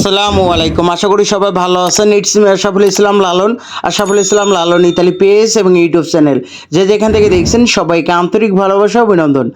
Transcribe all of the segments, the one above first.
আসসালামু আলাইকুম। আশা করি সবাই ভালো আছেন। It's me Ashaful Islam Lalon Ashaful Islam Lalon Italy page এবং ইউটিউব চ্যানেল যে যেখান থেকে দেখছেন, সবাইকে আন্তরিক ভালোবাসা অভিনন্দন।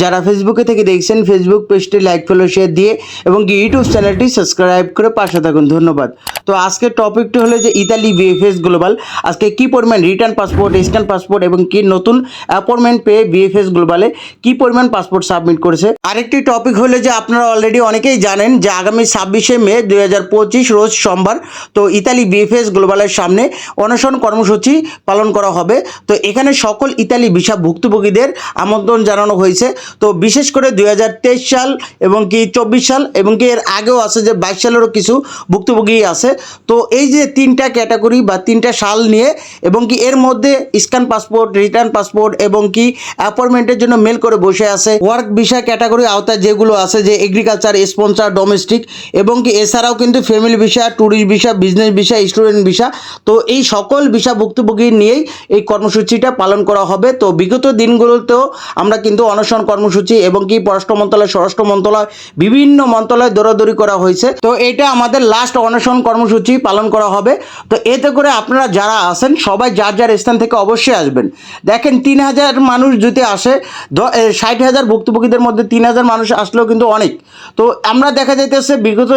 যারা ফেসবুকে থেকে দেখছেন ফেসবুক পেজটি লাইক ফলো শেয়ার দিয়ে এবং ইউটিউব চ্যানেলটি সাবস্ক্রাইব করে পাশে থাকুন। ধন্যবাদ। তো আজকের টপিকটি হলো যে ইতালি বিএফএস গ্লোবাল আজকে কি পরিমাণ রিটার্ন পাসপোর্ট স্ট্যান্ড পাসপোর্ট এবং কি নতুন অ্যাপয়েন্টমেন্ট পেয়ে বিএফএস গ্লোবালে কি পরিমাণ পাসপোর্ট সাবমিট করেছে? আরেকটি টপিক হলো যে আপনারা অলরেডি অনেকেই জানেন যে আগামী ছাব্বিশে মে দুই রোজ সোমবার, তো ইতালি বিএফএস গ্লোবালের সামনে অনশন কর্মসূচি পালন করা হবে। তো এখানে সকল ইতালি ভিসা ভুক্তভোগীদের আমন্ত্রণ জানানো হয়েছে। তো বিশেষ করে দুই হাজার তেইশ সাল এবং কি চব্বিশ সাল এবং কি এর আগেও আছে যে বাইশ সালেরও কিছু ভুক্তভোগী আছে। তো এই যে তিনটা ক্যাটাগরি বা তিনটা সাল নিয়ে এবং কি এর মধ্যে স্ক্যান পাসপোর্ট, রিটার্ন পাসপোর্ট এবং কি অ্যাপয়েন্টমেন্টের জন্য মেল করে বসে আছে। ওয়ার্ক ভিসা ক্যাটাগরি আওতায় যেগুলো আছে যে এগ্রিকালচার স্পন্সার ডোমেস্টিক এবং কি এছাড়াও কিন্তু family visa tourist visa business visa student visa তো এই সকল ভিসা ভুক্তভোগী নিয়েই এই কর্মসূচিটা পালন করা হবে। তো বিগত দিনগুলোতেও আমরা কিন্তু অনশন কর্মসূচি এবং কি পররাষ্ট্র মন্ত্রণালয়, স্বরাষ্ট্র মন্ত্রণালয়, বিভিন্ন মন্ত্রণালয় দৌড়াদৌড়ি করা হয়েছে। তো এটা আমাদের লাস্ট অনশন কর্মসূচি পালন করা হবে। তো এতে করে আপনারা যারা আসেন সবাই যার যার স্থান থেকে অবশ্যই আসবেন। দেখেন, তিন হাজার মানুষ যদি আসে ষাট হাজার ভুক্তভোগীদের মধ্যে তিন হাজার মানুষ আসলেও কিন্তু অনেক। তো আমরা দেখা যাইতেছে, বিগত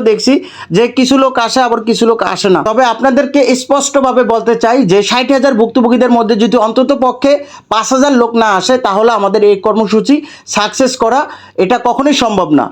দিনগুলোতেও দেখছি যে কিছু লোক আসে, আবার কিছু লোক আসে না। তবে আপনাদেরকে স্পষ্টভাবে বলতে চাই যে ষাট হাজার ভুক্তভোগীদের মধ্যে যদি অন্তত পক্ষে পাঁচ হাজার লোক না আসে, তাহলে আমাদের এই কর্মসূচি সাকসেস করা এটা কখনোই সম্ভব না।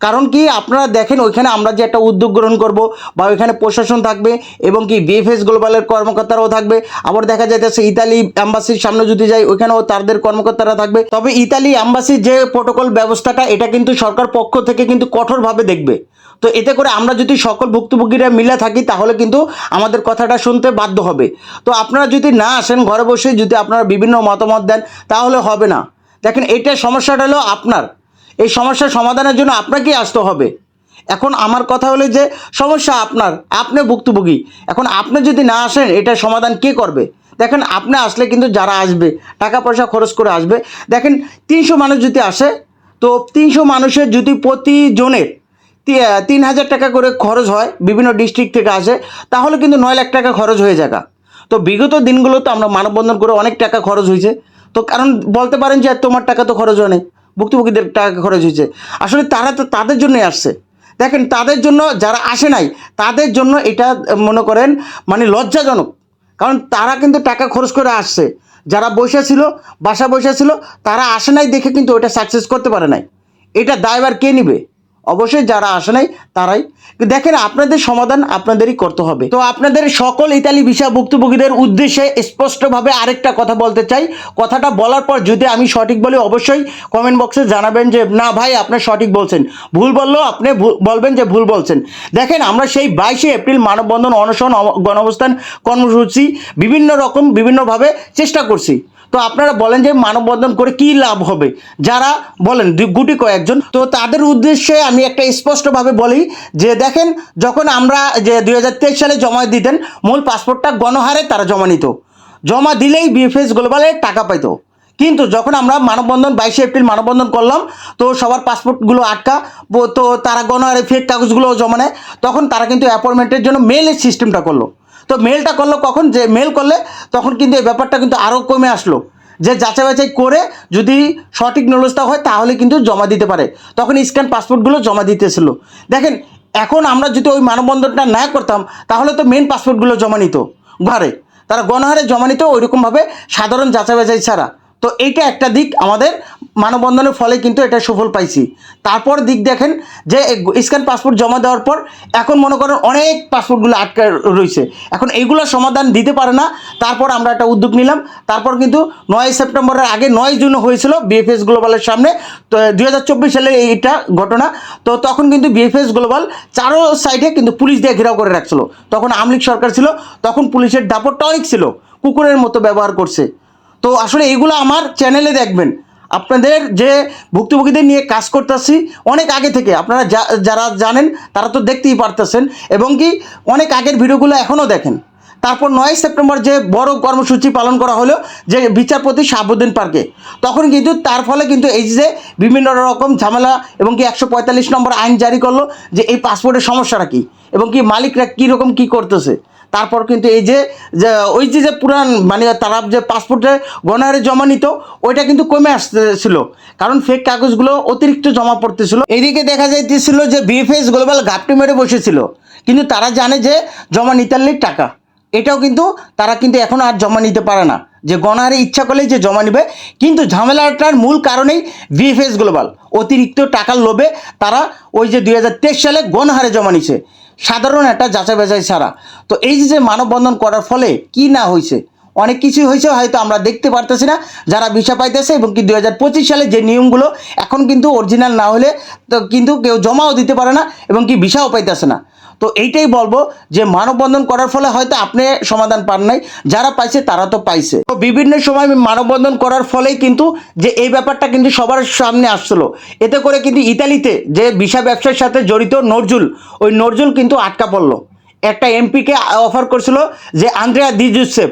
কারণ কি, আপনারা দেখেন ওইখানে আমরা যে একটা উদ্যোগ গ্রহণ করব বা ওইখানে প্রশাসন থাকবে এবং কি বিএফএস গ্লোবালের কর্মকর্তারাও থাকবে। আবার দেখা যাইতেছে ইতালি অ্যাম্বাসির সামনে যদি যাই, ওইখানেও তাদের কর্মকর্তারা থাকবে। তবে ইতালি অ্যাম্বাসির যে প্রোটোকল ব্যবস্থাটা, এটা কিন্তু সরকার পক্ষ থেকে কিন্তু কঠোরভাবে দেখবে। তো এতে করে আমরা যদি সকল ভুক্তভোগীরা মিলে থাকি, তাহলে কিন্তু আমাদের কথাটা শুনতে বাধ্য হবে। তো আপনারা যদি না আসেন ঘরে বসে, যদি আপনারা বিভিন্ন মতামত দেন, তাহলে হবে না। দেখেন এটা সমস্যাটা হলো আপনার। এই সমস্যার সমাধানের জন্য আপনাকেই আসতে হবে। এখন আমার কথা হলো যে, সমস্যা আপনার। আপনি ভুক্তভোগী। এখন আপনি যদি না আসেন, এটার সমাধান কে করবে? দেখেন, আপনি আসলে কিন্তু যারা আসবে, টাকা পয়সা খরচ করে আসবে। দেখেন, তিনশো মানুষ যদি আসে, তো তিনশো মানুষের যদি প্রতিজনের তিন হাজার টাকা করে খরচ হয়, বিভিন্ন ডিস্ট্রিক্ট থেকে আসে। তাহলে কিন্তু নয় লাখ টাকা খরচ হয়ে যাকা। তো বিগত দিনগুলোতে আমরা মানববন্ধন করে অনেক টাকা খরচ হয়েছে। তো কারণ বলতে পারেন যে, তোমার টাকা তো খরচ হয় নাই। ভুক্তভোগীদের টাকা খরচ হয়েছে। আসলে তারা তো তাদের জন্যই আসছে। দেখেন, তাদের জন্য যারা আসে নাই, তাদের জন্য এটা মনে করেন মানে লজ্জাজনক। কারণ তারা কিন্তু টাকা খরচ করে আসছে। যারা বসে ছিল বাসা বসে ছিল, তারা আসে নাই দেখে কিন্তু ওটা সাকসেস করতে পারে নাই। এটা দায়বার কে নিবে? অবশ্যই যারা আসে নাই, তারাই। দেখেন, আপনাদের সমাধান আপনাদেরই করতে হবে। তো আপনাদের সকল ইতালি ভিসা ভুক্তভোগীদের উদ্দেশ্যে স্পষ্টভাবে আরেকটা কথা বলতে চাই। কথাটা বলার পর যদি আমি সঠিক বলি, অবশ্যই কমেন্ট বক্সে জানাবেন যে, না ভাই, আপনি সঠিক বলছেন। ভুল বললেও আপনি বলবেন যে ভুল বলছেন। দেখেন, আমরা সেই বাইশে এপ্রিল মানববন্ধন, অনশন অব- গণঅবস্থান কর্মসূচি বিভিন্ন রকম, বিভিন্নভাবে চেষ্টা করছি। তো আপনারা বলেন যে মানববন্ধন করে কি লাভ হবে? যারা বলেন গুটি কয়েকজন, তো তাদের উদ্দেশ্যে আমি একটা স্পষ্টভাবে বলি যে দেখেন, যখন আমরা যে দু হাজার তেইশ সালে জমা দিতেন, মূল পাসপোর্টটা গণহারে তারা জমা নিত। জমা দিলেই বিএফএস গ্লোবালে টাকা পাইতো। কিন্তু যখন আমরা মানববন্ধন, বাইশে এপ্রিল মানববন্ধন করলাম, তো সবার পাসপোর্টগুলো আটকা তো তারা গণহারে ফেক কাগজগুলো জমা নেয়। তখন তারা কিন্তু অ্যাপয়েন্টমেন্টের জন্য মেলের সিস্টেমটা করল। তো মেলটা করল কখন? যে মেল করলে তখন কিন্তু এই ব্যাপারটা কিন্তু আরও কমে আসলো। যে যাচাই বাছাই করে যদি সঠিক নলেজটা হয় তাহলে কিন্তু জমা দিতে পারে। তখন স্ক্যান পাসপোর্টগুলো জমা দিতেছিল। দেখেন, এখন আমরা যদি ওই মানববন্ধনটা না করতাম, তাহলে তো মেন পাসপোর্টগুলো জমা নিত ঘরে। তারা গণহারে জমা নিত ওইরকমভাবে সাধারণ যাচাই বাছাই ছাড়া। তো এইটা একটা দিক আমাদের মানববন্ধনের ফলে কিন্তু এটা সুফল পাইছি। তারপর দিক দেখেন যে স্ক্যান পাসপোর্ট জমা দেওয়ার পর এখন মনে করেন অনেক পাসপোর্টগুলো আটকে রয়েছে। এখন এইগুলো সমাধান দিতে পারে না। তারপর আমরা একটা উদ্যোগ নিলাম। তারপর কিন্তু নয় সেপ্টেম্বরের আগে নয় জুন হয়েছিল বিএফএস গ্লোবালের সামনে। তো দুই হাজার চব্বিশ সালে এইটা ঘটনা। তো তখন কিন্তু বিএফএস গ্লোবাল চারো সাইডে কিন্তু পুলিশ দিয়ে ঘেরাও করে রাখছিল। তখন আমলিক সরকার ছিল। তখন পুলিশের দাপটটা অনেক ছিল। কুকুরের মতো ব্যবহার করছে। তো আসলে এগুলো আমার চ্যানেলে দেখবেন। আপনাদের যে ভুক্তভোগীদের নিয়ে কাজ করতেছি, অনেক আগে থেকে, আপনারা যারা জানেন, তারা তো দেখতেই পারতেছেন, এবং কি অনেক আগের ভিডিওগুলো এখনও দেখেন। তারপর নয় সেপ্টেম্বর যে বড় কর্মসূচি পালন করা হলো, যে বিচারপতি শাহাবুদ্দিন পার্কে। তখন কিন্তু তার ফলে কিন্তু এই যে বিভিন্ন রকম ঝামেলা এবং কি একশো পঁয়তাল্লিশ নম্বর আইন জারি করল যে এই পাসপোর্টের সমস্যাটা কী এবং কি মালিকরা কীরকম কী করতেছে। তারপর কিন্তু এই যে ওই যে যে পুরান মানে তারা যে পাসপোর্টে গণহারে জমা নিত, ওইটা কিন্তু কমে আসতেছিল। কারণ ফেক কাগজগুলো অতিরিক্ত জমা পড়তেছিল। এইদিকে দেখা যাইতেছিল যে বিএফএস গ্লোবাল ঘাপটি মেরে বসেছিল। কিন্তু তারা জানে যে জমা নিতারলেই টাকা। এটাও কিন্তু তারা কিন্তু এখন আর জমা নিতে পারে না। যে গণহারে ইচ্ছা করলেই যে জমা নিবে, কিন্তু ঝামেলাটার মূল কারণেই ভিএফএস গ্লোবাল অতিরিক্ত টাকার লোভে তারা ওই যে দুই হাজার তেইশ সালে গণহারে জমা নিছে। সাধারণ একটা যাচাই বাছাই ছাড়া। তো এই যে যে মানববন্ধন করার ফলে কি না হয়েছে অনেক কিছুই হয়েছে হয়তো আমরা দেখতে পারতেছি না, যারা ভিসা পাইতেছে এবং কি দুই হাজার পঁচিশ সালে যে নিয়মগুলো এখন কিন্তু অরিজিনাল না হলে তো কিন্তু কেউ জমাও দিতে পারে না এবং কি ভিসাও পাইতেছে না। তো এইটাই বলব যে মানববন্ধন করার ফলে হয়তো আপনি সমাধান পান নাই। যারা পাইছে, তারা তো পাইছে। তো বিভিন্ন সময় মানববন্ধন করার ফলেই কিন্তু যে এই ব্যাপারটা কিন্তু সবার সামনে আসছিল। এতে করে কিন্তু ইতালিতে যে বিষা ব্যবসার সাথে জড়িত নজরুল, ওই নজরুল কিন্তু আটকা পড়ল। একটা এমপিকে অফার করছিল যে আন্দ্রেয়া দি জুসেফ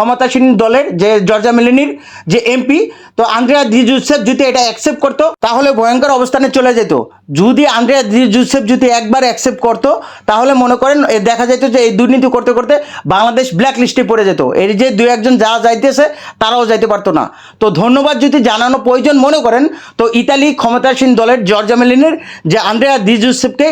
ক্ষমতাসীন দলের যে জর্জা মেলিনির যে এমপি তো আন্দ্রেয়া দি জুসেফ যদি এটা অ্যাকসেপ্ট করতো, তাহলে ভয়ঙ্কর অবস্থানে চলে যেত। যদি আন্দ্রেয়া দি জুসেফ যদি একবার অ্যাকসেপ্ট করতো, তাহলে মনে করেন দেখা যেত যে এই দুর্নীতি করতে করতে বাংলাদেশ ব্ল্যাক লিস্টে পড়ে যেত। এর যে দু একজন যা যাইতেছে, তারাও যাইতে পারতো না। তো ধন্যবাদ যদি জানানো প্রয়োজন মনে করেন, তো ইতালি ক্ষমতাসীন দলের জর্জা মেলিনের যে আন্দ্রেয়া দি জুসেফকে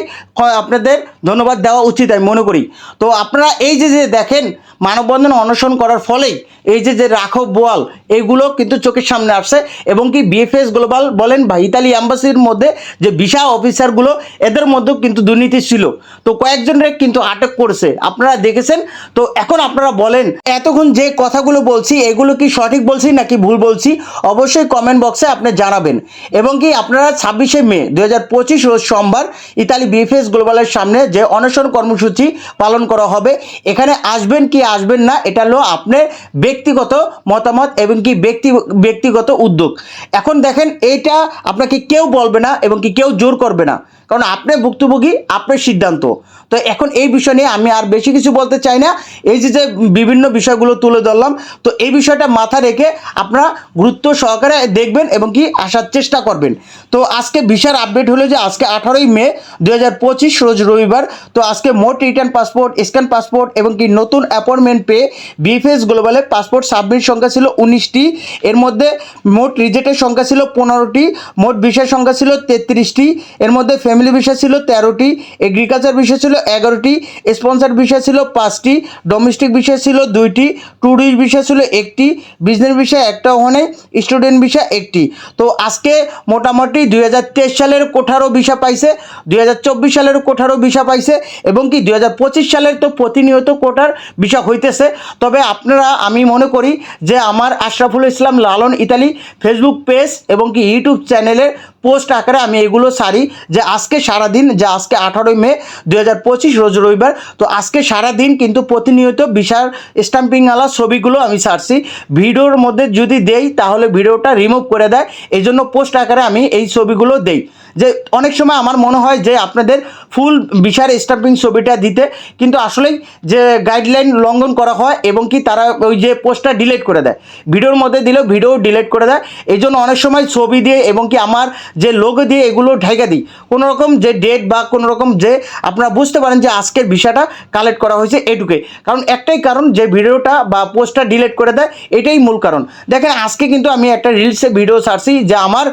আপনাদের ধন্যবাদ দেওয়া উচিত আমি মনে করি। তো আপনারা এই যে যে দেখেন, মানববন্ধন অনশন করার ফলেই এই যে যে রাখো বোয়াল, এগুলো কিন্তু চোখের সামনে আসছে এবং কি বিএফএস গ্লোবাল বলেন বা ইতালি অ্যাম্বাসির মধ্যে যে ভিসা অফিসারগুলো এদের মধ্যেও কিন্তু দুর্নীতি ছিল। তো কয়েকজনের কিন্তু আটক করেছে। আপনারা দেখেছেন? তো এখন আপনারা বলেন, এতক্ষণ যে কথাগুলো বলছি, এগুলো কি সঠিক বলছি নাকি ভুল বলছি, অবশ্যই কমেন্ট বক্সে আপনি জানাবেন। এবং কি আপনারা ছাব্বিশে মে দু পঁচিশ রোজ সোমবার ইতালি বিএফএস গ্লোবালের সামনে যে অনশন কর্মসূচি পালন করা হবে, এখানে আসবেন কি আসবেন না, এটা হলো আপনার ব্যক্তিগত মতামত এবং কি ব্যক্তি, ব্যক্তিগত উদ্যোগ। এখন দেখেন এইটা আপনাকে কেউ বলবে না এবং কি কেউ জোর করবে না। কারণ আপনি ভুক্তভোগী আপনার সিদ্ধান্ত। তো এখন এই বিষয় নিয়ে আমি আর বেশি কিছু বলতে চাই না। এই যে যে বিভিন্ন বিষয়গুলো তুলে ধরলাম, তো এই বিষয়টা মাথা রেখে আপনারা গুরুত্ব সহকারে দেখবেন এবং কি আসার চেষ্টা করবেন। তো আজকে ভিসার আপডেট হলো যে আজকে আঠারোই মে দু হাজার পঁচিশ, রোজ রবিবার। তো আজকে মোট রিটার্ন পাসপোর্ট, স্ক্যান পাসপোর্ট এবং কি নতুন অ্যাপয়েন্টমেন্ট পেয়ে বিএফএস গ্লোবালে পাসপোর্ট সাবমিট সংখ্যা ছিল উনিশটি। এর মধ্যে মোট রিজেক্টের সংখ্যা ছিল পনেরোটি, মোট বিষয়ের সংখ্যা ছিল তেত্রিশটি। এর মধ্যে ফ্যামিলি বিষয় ছিল তেরোটি এগ্রিকালচার বিষয় ছিল এগারোটি স্পন্সার বিষয় ছিল পাঁচটি ডোমেস্টিক বিষয় ছিল দুইটি ট্যুরিস্ট বিষয় ছিল একটি বিজনেস বিষয় একটা ওখানে স্টুডেন্ট বিষয় একটি। তো আজকে মোটামুটি দুই হাজার তেইশ সালের কোঠারও ভিসা পাইছে, দুই হাজার চব্বিশ সালের কোঠারও ভিসা পাইছে, এবং কি দুই হাজার পঁচিশ সালের তো প্রতিনিয়ত কোটার ভিসা হইতেছে। তবে আপনারা, আমি মনে করি যে আমার Ashraful Islam Lalon Italy Facebook page এবং কি ইউটিউব চ্যানেলের পোস্ট আকারে আমি এগুলো সারি, যে আজকে সারাদিন, যে আজকে আঠারোই মে দু হাজার পঁচিশ, রোজ রবিবার। তো আজকে সারাদিন কিন্তু প্রতিনিয়ত বিশাল স্ট্যাম্পিংওয়ালা ছবিগুলো আমি ছাড়ছি। ভিডিওর মধ্যে যদি দেই, তাহলে ভিডিওটা রিমুভ করে দেয়। এই জন্য পোস্ট আকারে আমি এই ছবিগুলো দেই। যে অনেক সময় আমার মনে হয় যে আপনাদের ফুল বিশাল স্টাম্পিং ছবিটা দিতে, কিন্তু আসলেই যে গাইডলাইন লঙ্ঘন করা হয় এবং কি তারা ওই যে পোস্টটা ডিলিট করে দেয়। ভিডিওর মধ্যে দিলেও ভিডিও ডিলিট করে দেয়। এই জন্য অনেক সময় ছবি দিয়ে এবং কি আমার যে লোগো দিয়ে এগুলো ঢেকে দিই। কোনো রকম যে ডেট বা কোনো রকম যে আপনারা বুঝতে পারেন যে আজকের বিষয়টা কালেক্ট করা হয়েছে এটুকুই। কারণ একটাই কারণ যে ভিডিওটা বা পোস্টটা ডিলিট করে দেয়, এটাই মূল কারণ। দেখেন, আজকে কিন্তু আমি একটা রিলসে ভিডিও ছাড়ছি যে আমার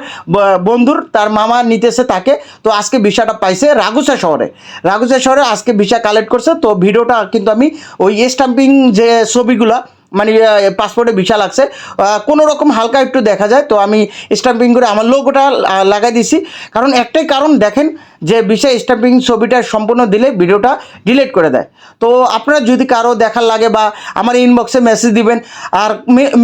বন্ধুর, তার মামা নিতেছে তাকে, তো আজকে ভিসাটা পাইছে রাগুসা শহরে। রাগুসা শহরে আজকে ভিসা কালেক্ট করছে, তো ভিডিওটা কিন্তু আমি ওই স্টাম্পিং যে ছবিগুলা মানে পাসপোর্টে ভিসা লাগছে। কোনো রকম হালকা একটু দেখা যায়, তো আমি স্টাম্পিং করে আমার লোগোটা লাগাই দিছি। কারণ একটাই কারণ দেখেন যে ভিসা স্টাম্পিং ছবিটা সম্পূর্ণ দিলে ভিডিওটা ডিলিট করে দেয়। তো আপনারা যদি কারও দেখার লাগে বা আমার ইনবক্সে মেসেজ দিবেন, আর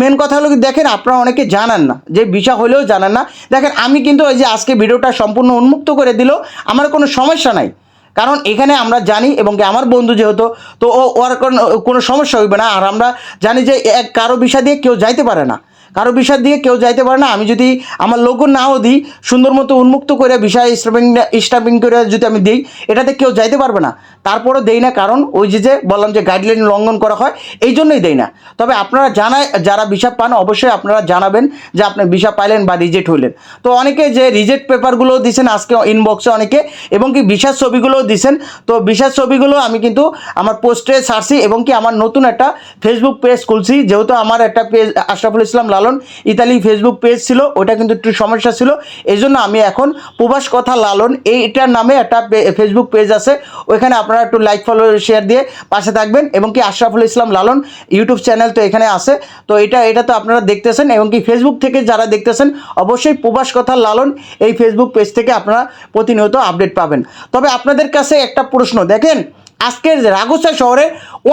মেন কথা হলো দেখেন আপনারা অনেকে জানান না, যে ভিসা হলেও জানান না। দেখেন আমি কিন্তু ওই যে আজকে ভিডিওটা সম্পূর্ণ উন্মুক্ত করে দিলেও আমার কোনো সমস্যা নাই। কারণ এখানে আমরা জানি এবং আমার বন্ধু যেহেতু, তো ও, ওর কোনো কোনো সমস্যা হইবে না। আর আমরা জানি যে এক কারও বিষয় দিয়ে কেউ যাইতে পারে না। কারও বিষয় দিয়ে কেউ যাইতে পারে না। আমি যদি আমার লোগো নাও দিই, সুন্দর মতো উন্মুক্ত করে বিষয় স্টাফিং স্টাফিং করে যদি আমি দিই, এটাতে কেউ যাইতে পারবে না। তারপরও দেই না, কারণ ওই যে যে বললাম যে গাইডলাইন লঙ্ঘন করা হয় এই জন্যই দেই না। তবে আপনারা জানায়, যারা ভিসা পান, অবশ্যই আপনারা জানাবেন যে আপনি ভিসা পাইলেন বা রিজেক্ট হইলেন। তো অনেকে যে রিজেক্ট পেপারগুলো দিছেন, আজকে ইনবক্সে অনেকে, এবং কি ভিসার ছবিগুলোও দিছেন, তো ভিসার ছবিগুলো আমি কিন্তু আমার পোস্টে ছাড়ছি এবং কি আমার নতুন একটা ফেসবুক পেজ খুলছি, যেহেতু আমার একটা page Ashraful Islam Lalon Italy Facebook page ছিল ওটা কিন্তু একটু সমস্যা ছিল। এই জন্য আমি এখন প্রবাস কথা লালন, এইটার নামে একটা ফেসবুক পেজ আছে। ওইখানে আপনারা একটু লাইক ফলো শেয়ার দিয়ে পাশে থাকবেন। এবং কি আশরাফুল ইসলাম লালন ইউটিউব চ্যানেল তো এখানে আছে। তো এটা এটা তো আপনারা দেখতেছেন। এবং কি ফেসবুক থেকে যারা দেখতেছেন, অবশ্যই প্রবাস কথা লালন এই ফেসবুক পেজ থেকে আপনারা প্রতিনিয়ত আপডেট পাবেন। তবে আপনাদের কাছে একটা প্রশ্ন, দেখেন আজকের যে রাগুসা শহরে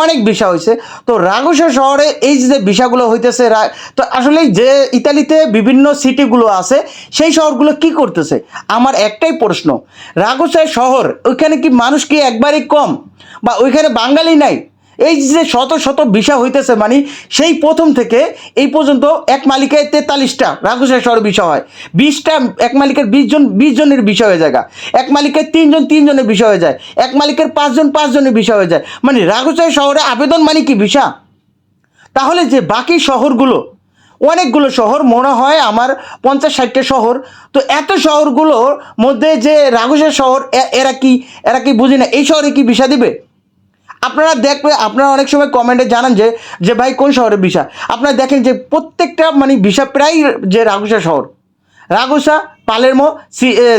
অনেক ভিসা হয়েছে। তো রাগুসা শহরে এই যে ভিসাগুলো হইতেছে তো আসলে যে ইতালিতে বিভিন্ন সিটিগুলো আছে, সেই শহরগুলো কি করতেছে? আমার একটাই প্রশ্ন, রাগুসা শহর, ওইখানে কি মানুষ কি একবারই কম? বা ওইখানে বাঙালি নাই? এই যে শত শত বিষয় হইতেছে মানে সেই প্রথম থেকে এই পর্যন্ত এক মালিকের তেতাল্লিশটা রাঘুসা শহর বিষয় হয়। বিশটা এক মালিকের বিশ জন, বিশ জনের বিষয় হয়ে যায় এক মালিকের তিনজন, তিনজনের বিষয় হয়ে যায়। এক মালিকের পাঁচজন, পাঁচজনের বিষয় হয়ে যায়। মানে রাঘুসাই শহরে আবেদন মানে কি বিষয় তাহলে যে বাকি শহরগুলো, অনেকগুলো শহর মনে হয় আমার পঞ্চাশ ষাটটা শহর, তো এত শহরগুলোর মধ্যে যে রাঘুসা শহর এরা কি এরা কি বুঝি না, এই শহরে কি বিষা দিবে? আপনারা দেখবে, আপনারা অনেক সময় কমেন্টে জানান যে যে ভাই কোন শহরের ভিসা? আপনারা দেখেন যে প্রত্যেকটা মানে ভিসা প্রায় যে রাগুসা শহর। রাগুসা, পালেরমো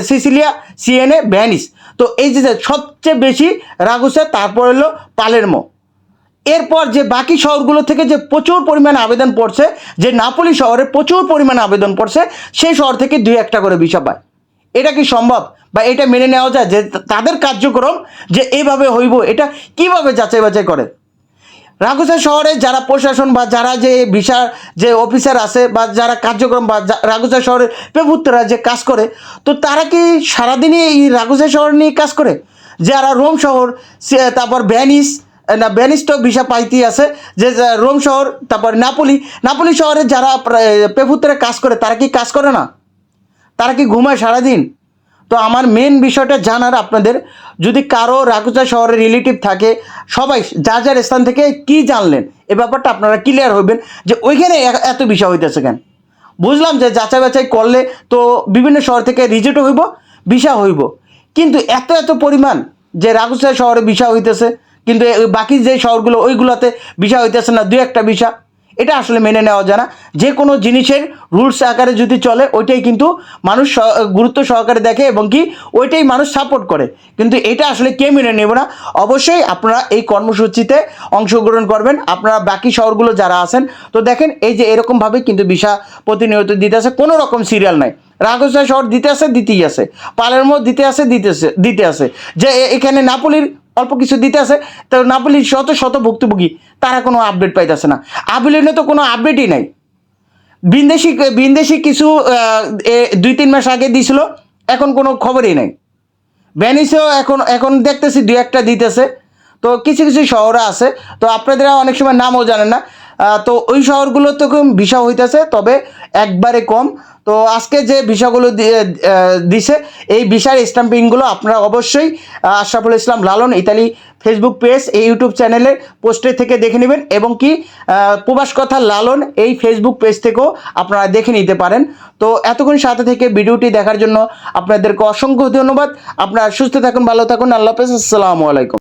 সিসিলিয়া, সিএনএ, ভ্যানিস। তো এই যে সবচেয়ে বেশি রাগুসা, তারপর হলো পালেরমো। এরপর যে বাকি শহরগুলো থেকে যে প্রচুর পরিমাণে আবেদন পড়ছে, যে নাপোলি শহরে প্রচুর পরিমাণে আবেদন পড়ছে, সেই শহর থেকে দুই একটা করে ভিসা পায়। এটা কি সম্ভব? বা এটা মেনে নেওয়া যায় যে তাদের কার্যক্রম যে এইভাবে হইব, এটা কীভাবে যাচাই বাছাই করে? রাঘুসা শহরে যারা প্রশাসন বা যারা যে ভিসা যে অফিসার আছে বা যারা কার্যক্রম বা রাঘুসা শহরের পেপুত্ররা যে কাজ করে, তো তারা কি সারাদিনই এই রাঘুসা শহর নিয়ে কাজ করে? যারা রোম শহর তারপর ভ্যানিস, না, ভ্যানিস তো ভিসা পাইতেই আছে, যে রোম শহর, তারপর নাপোলি নাপোলি শহরে যারা পেপুত্রে কাজ করে, তারা কি কাজ করে না? তারা কি ঘুমায় সারাদিন? তো আমার মেন বিষয়টা জানার আপনাদের, যদি কারও রাকুচা শহরে রিলেটিভ থাকে, সবাই যা যার স্থান থেকে কি জানলেন, এ ব্যাপারটা আপনারা ক্লিয়ার হইবেন যে ওইখানে এত বিষয় হইতেছে কেন? বুঝলাম যে যাচাই বাছাই করলে তো বিভিন্ন শহর থেকে রিজেক্টও হইব ভিসা হইব। কিন্তু এত এত পরিমাণ যে রাগুসা শহরে ভিসা হইতেছে, কিন্তু বাকি যে শহরগুলো, ওইগুলোতে ভিসা হইতেছে না, দু একটা ভিসা এটা আসলে মেনে নেওয়া যায় না। যে কোনো জিনিসের রুলস আকারে যদি চলে, ওইটাই কিন্তু মানুষ গুরুত্ব সহকারে দেখে এবং কি ওইটাই মানুষ সাপোর্ট করে। কিন্তু এটা আসলে কে মেনে নেব না? অবশ্যই আপনারা এই কর্মসূচিতে অংশগ্রহণ করবেন। আপনারা বাকি শহরগুলো যারা আছেন, তো দেখেন এই যে এরকমভাবে কিন্তু ভিসা প্রতিনিয়ত দিতে আছে কোনো রকম সিরিয়াল নাই। রাগসা শহর দিতে আছে দিতেই আছে পালেরমো দিতে আছে দিতেছে দিতে আছে যে এখানে নাপোলির অল্প কিছু দিতে আছে তো নাপোলির শত শত ভুক্তভোগী, তারা কোনো আপডেট পাইতেছে না। আবিলিনে তো কোনো আপডেটই নাই। বিন্দেশি বিন্দেশি কিছু দুই তিন মাস আগে দিছিল এখন কোনো খবরই নাই। ভ্যানিসেও এখন এখন দেখতেছি দুই একটা দিতেছে। তো কিছু কিছু শহরে আছে, তো আপনারা অনেক সময় নামও জানেন না। তো ওই শহরগুলো তো ভিসা হইতেছে, তবে একবারে কম। তো আজকে যে ভিসাগুলো দিছে, এই ভিসার স্ট্যাম্পিংগুলো আপনারা অবশ্যই Ashraful Islam Lalon Italy Facebook page এই ইউটিউব চ্যানেলের পোস্টে থেকে দেখে নেবেন এবং কি প্রবাস কথা লালন এই ফেসবুক পেজ থেকেও আপনারা দেখে নিতে পারেন। তো এতক্ষণ সাথে থেকে ভিডিওটি দেখার জন্য আপনাদেরকে অসংখ্য ধন্যবাদ। আপনারা সুস্থ থাকুন, ভালো থাকুন। আল্লাহ হাফেজ। আসসালামু আলাইকুম।